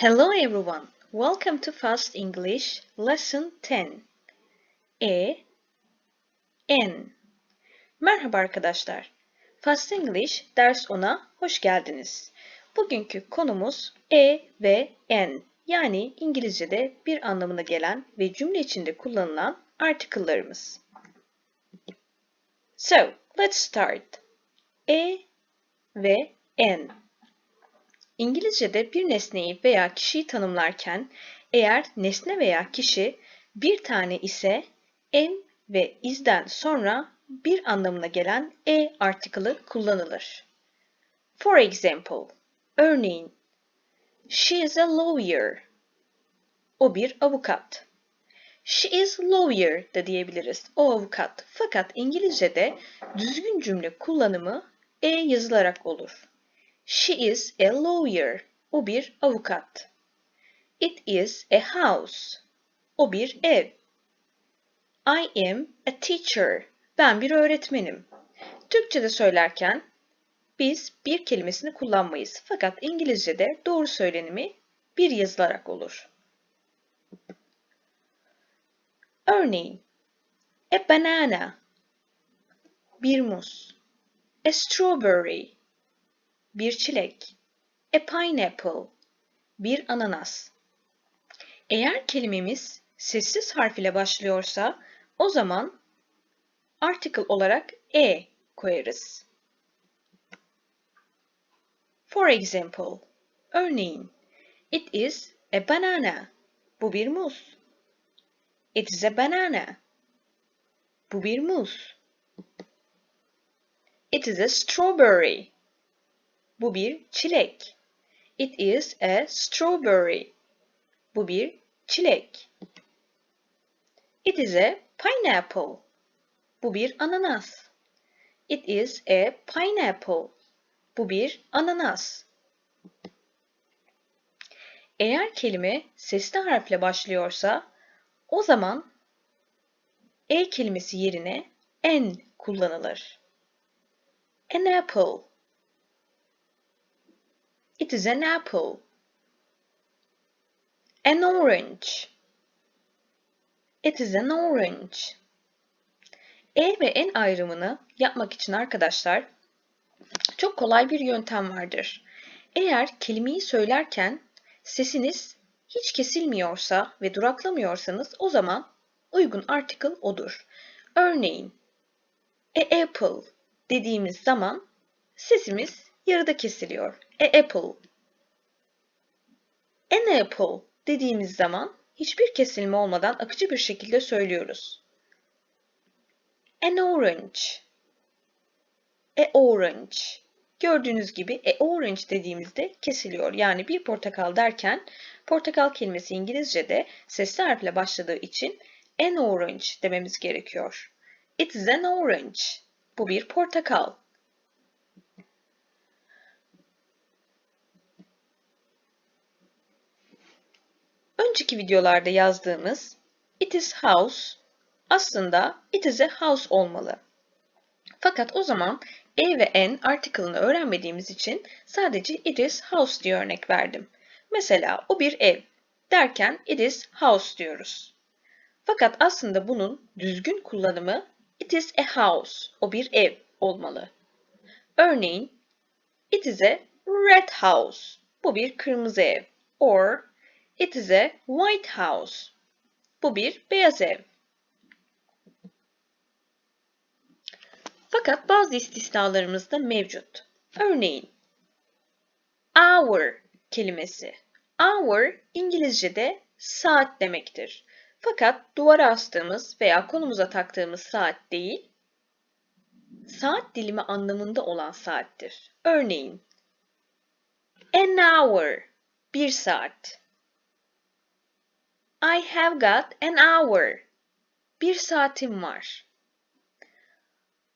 Hello everyone. Welcome to Fast English Lesson 10. E N Merhaba arkadaşlar. Fast English ders 10'a hoş geldiniz. Bugünkü konumuz E ve N yani İngilizce'de bir anlamına gelen ve cümle içinde kullanılan article'larımız. So, let's start. E ve N İngilizce'de bir nesneyi veya kişiyi tanımlarken eğer nesne veya kişi bir tane ise m ve izden sonra bir anlamına gelen e article'ı kullanılır. For example, örneğin She is a lawyer. O bir avukat. She is lawyer da diyebiliriz. O avukat. Fakat İngilizce'de düzgün cümle kullanımı e yazılarak olur. She is a lawyer. O bir avukat. It is a house. O bir ev. I am a teacher. Ben bir öğretmenim. Türkçe'de söylerken biz bir kelimesini kullanmayız. Fakat İngilizce'de doğru söylenimi bir yazılarak olur. Örneğin, a banana, bir muz, a strawberry, bir çilek. A pineapple, bir ananas. Eğer kelimemiz sessiz harf ile başlıyorsa o zaman article olarak e koyarız. For example, örneğin, it is a banana. Bu bir muz. It is a banana. Bu bir muz. It is a strawberry. Bu bir çilek. It is a strawberry. Bu bir çilek. It is a pineapple. Bu bir ananas. It is a pineapple. Bu bir ananas. Eğer kelime sesli harfle başlıyorsa o zaman e kelimesi yerine n kullanılır. An apple It is an apple. An orange. It is an orange. E ve N ayrımını yapmak için arkadaşlar çok kolay bir yöntem vardır. Eğer kelimeyi söylerken sesiniz hiç kesilmiyorsa ve duraklamıyorsanız o zaman uygun article odur. Örneğin a apple dediğimiz zaman sesimiz yarıda kesiliyor. A apple. An apple dediğimiz zaman hiçbir kesilme olmadan akıcı bir şekilde söylüyoruz. An orange. A orange. Gördüğünüz gibi a orange dediğimizde kesiliyor. Yani bir portakal derken portakal kelimesi İngilizce'de sesli harfle başladığı için an orange dememiz gerekiyor. It is an orange. Bu bir portakal. Önceki videolarda yazdığımız it is house aslında it is a house olmalı. Fakat o zaman e ve n article'ını öğrenmediğimiz için sadece it is house diye örnek verdim. Mesela o bir ev derken it is house diyoruz. Fakat aslında bunun düzgün kullanımı it is a house, o bir ev olmalı. Örneğin it is a red house, bu bir kırmızı ev. Or It is a white house. Bu bir beyaz ev. Fakat bazı istisnalarımız da mevcut. Örneğin hour kelimesi. Hour İngilizce'de saat demektir. Fakat duvara astığımız veya konumuza taktığımız saat değil, saat dilimi anlamında olan saattir. Örneğin an hour, bir saat. I have got an hour. Bir saatim var.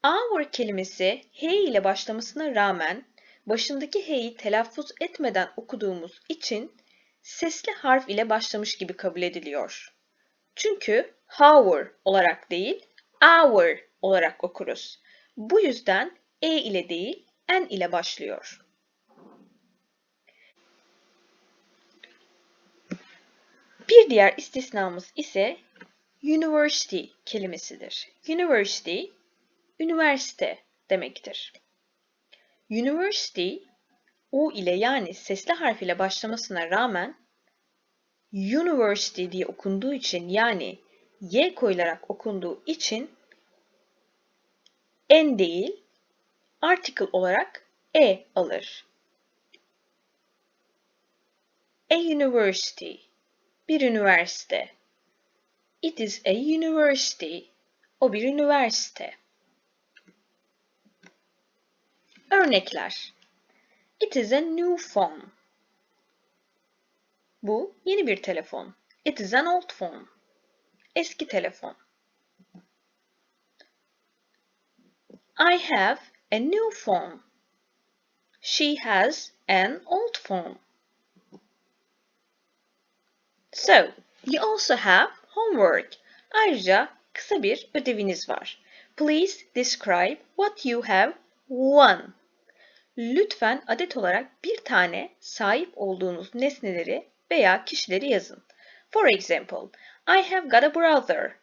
Hour kelimesi H ile başlamasına rağmen başındaki H'yi telaffuz etmeden okuduğumuz için sesli harf ile başlamış gibi kabul ediliyor. Çünkü hour olarak değil, hour olarak okuruz. Bu yüzden E ile değil, N ile başlıyor. Bir diğer istisnamız ise university kelimesidir. University, üniversite demektir. University, U ile yani sesli harf ile başlamasına rağmen University diye okunduğu için yani Y koyularak okunduğu için N değil, article olarak E alır. A university, bir üniversite. It is a university, o bir üniversite. Örnekler. It is a new phone. Bu yeni bir telefon. It is an old phone. Eski telefon. I have a new phone. She has an old phone. So, you also have homework. Ayrıca kısa bir ödeviniz var. Please describe what you have won. Lütfen adet olarak bir tane sahip olduğunuz nesneleri veya kişileri yazın. For example, I have got a brother.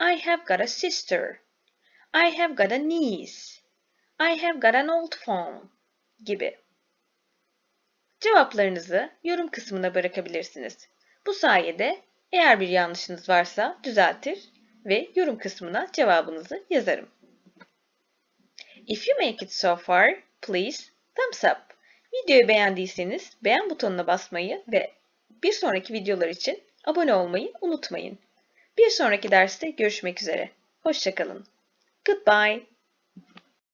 I have got a sister. I have got a niece. I have got an old phone gibi. Cevaplarınızı yorum kısmına bırakabilirsiniz. Bu sayede eğer bir yanlışınız varsa düzeltir ve yorum kısmına cevabınızı yazarım. If you make it so far, please thumbs up. Videoyu beğendiyseniz beğen butonuna basmayı ve bir sonraki videolar için abone olmayı unutmayın. Bir sonraki derste görüşmek üzere. Hoşçakalın. Goodbye.